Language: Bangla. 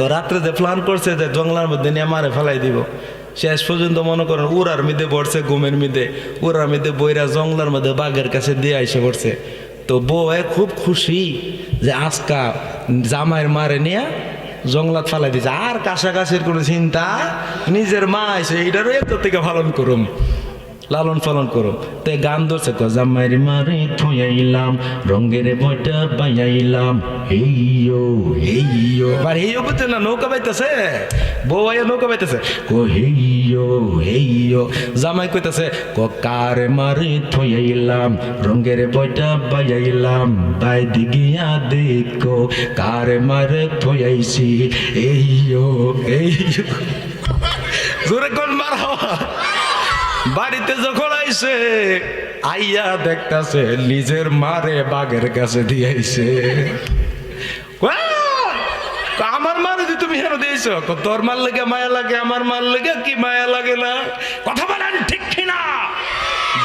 তো রাত্রে যে প্ল্যান করছে যে জঙ্গলার মধ্যে নিয়ে মারে ফেলাই দিব, শেষ পর্যন্ত মনে করেন উড়ার মিদে পড়ছে, ঘুমের মিদে উড়ার মিদে বইরা জঙ্গলার মধ্যে বাঘের কাছে দিয়ে আইসে পড়ছে। তো বউ এ খুব খুশি যে আজকা জামাইয়ের মারে নিয়ে জঙ্গলাত ফালাই দিছে। আর কাছাকাছির কোনো চিন্তা? নিজের মা আইসে, এইটারও এত থেকে পালন করুম। লালন পালন করো। তে গান ধরছে ক জামাইর মারে থইয়াইলাম রঙ্গের বইটা বাইয়াইলাম হেইয়ো হেইয়ো। আর হেইয়ো বুঝছে না, নৌকা বাইতেছে? বউ আইয়া নৌকা বাইতেছে। কো হেইয়ো হেইয়ো। জামাই কইতাছে ক কার মারে থইয়াইলাম রঙ্গের বইটা বাইয়াইলাম বাই দিগিয়া দেখো, কার মারে থইয়াইছি। এইয়ো এইয়ো জোরে কোন মার হওয়া। বাড়িতে যখন আইসে আইয়া দেখতেছে, নিজের মারে বাঘের কাছে দিয়েছে আমার মারে যে তুমি হেন দিয়েছ? তোর মার লেগে মায়া লাগে, আমার মার লেগে কি মায়া লাগে না? কথা বলেন ঠিক